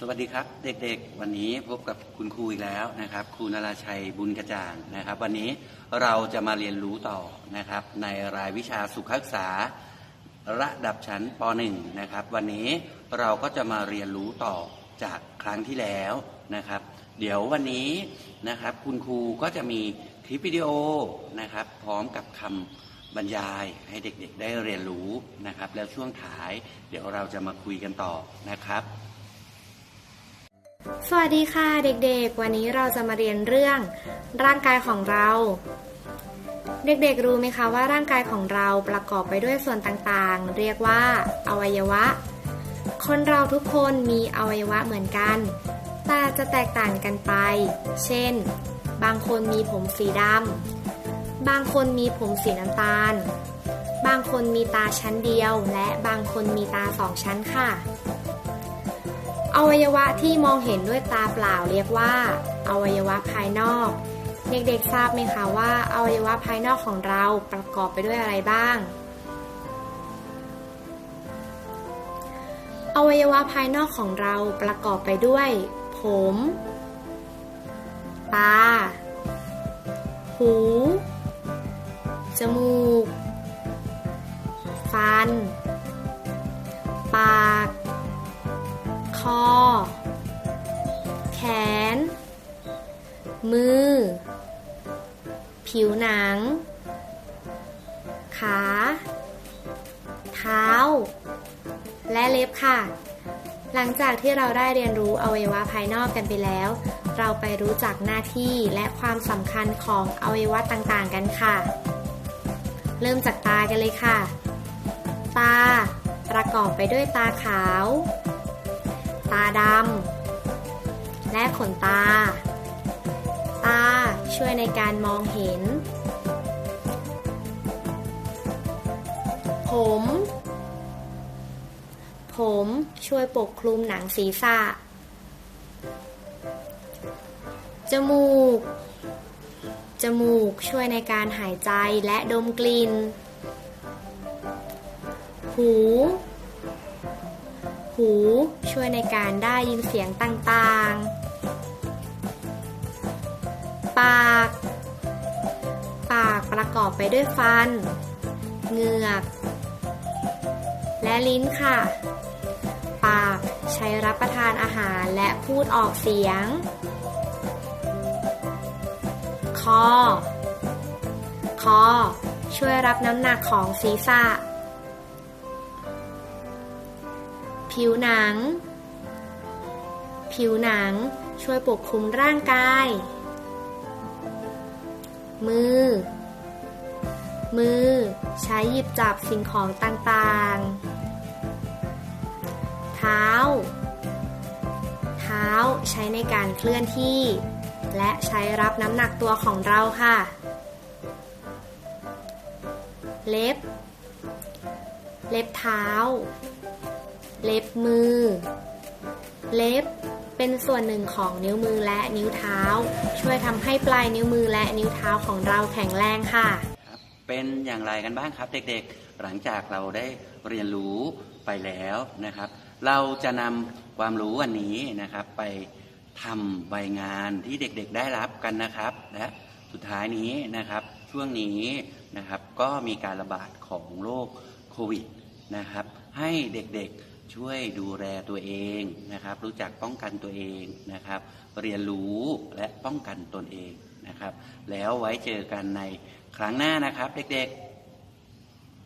สวัสดีครับเด็กๆ วันนี้พบกับคุณครูอีกแล้วนะครับครูนราชัยบุญกระจ่างนะครับ วันนี้เราจะมาเรียนรู้ต่อนะครับ ในรายวิชาสุขศึกษา ระดับชั้นป .1 นะครับ วันนี้เราก็จะมาเรียนรู้ต่อจากครั้งที่แล้วนะครับ เดี๋ยววันนี้นะครับคุณครูก็จะมีคลิปวิดีโอนะครับ พร้อมกับคำบรรยายให้เด็กๆ ได้เรียนรู้นะครับ แล้วช่วงท้าย เดี๋ยวเราจะมาคุยกันต่อนะครับ สวัสดีค่ะเด็กๆ วันนี้เราจะมาเรียนเรื่อง ร่างกายของเรา เด็กๆรู้ไหมคะว่าร่างกายของเราประกอบไปด้วยส่วนต่างๆ เรียกว่า อวัยวะ คนเราทุกคนมีอวัยวะเหมือนกัน แต่จะแตกต่างกันไป เช่น บางคนมีผมสีดำบางคนมีผมสีน้ำตาล บางคนมีตาชั้นเดียว และบางคนมีตาสองชั้นค่ะ อวัยวะที่มองเห็นด้วยตาเปล่าเรียกว่า อวัยวะภายนอก เด็กๆทราบไหมคะว่า อวัยวะภายนอกของเราประกอบไปด้วยอะไรบ้าง อวัยวะภายนอกของเราประกอบไปด้วย ผม ตา หู จมูก ฟัน ปาก คอ แขน มือ ผิวหนัง ขา เท้า และเล็บค่ะ หลังจากที่เราได้เรียนรู้อวัยวะภายนอกกันไปแล้ว เราไปรู้จักหน้าที่และความสำคัญของอวัยวะต่างๆกันค่ะ เริ่มจากตากันเลยค่ะ ตาประกอบไปด้วยตาขาว ตาดำและขนตา ตาช่วยในการมองเห็น ผม ผมช่วยปกคลุมหนังศีรษะ จมูก จมูกช่วยในการหายใจและดมกลิ่น หู หู ช่วยในการได้ยินเสียงต่าง ๆ ปาก ปากประกอบไปด้วยฟัน เหงือก และลิ้นค่ะ ปากใช้รับประทานอาหารและพูดออกเสียง คอ คอ ช่วยรับน้ำหนักของศีรษะ ผิวหนัง ผิวหนังช่วยปกคลุมร่างกาย มือ มือใช้หยิบจับสิ่งของต่างๆ เท้า เท้าใช้ในการเคลื่อนที่ และใช้รับน้ำหนักตัวของเราค่ะ เล็บ เล็บเท้า เล็บมือ เล็บเป็นส่วนหนึ่งของนิ้วมือและนิ้วเท้า ช่วยทำให้ปลายนิ้วมือและนิ้วเท้าของเราแข็งแรงค่ะ เป็นอย่างไรกันบ้างครับ เด็กๆ หลังจากเราได้เรียนรู้ไปแล้วนะครับ เราจะนำความรู้อันนี้นะครับไปทำใบงานที่เด็กๆได้รับกันนะครับ และสุดท้ายนี้นะครับ ช่วงนี้นะครับก็มีการระบาดของโรคโควิดนะครับ ให้เด็กๆ ช่วยดูแลตัวเองนะครับ รู้จักป้องกันตัวเองนะครับ เรียนรู้และป้องกันตนเองนะครับ แล้วไว้เจอกันในครั้งหน้านะครับเด็กๆ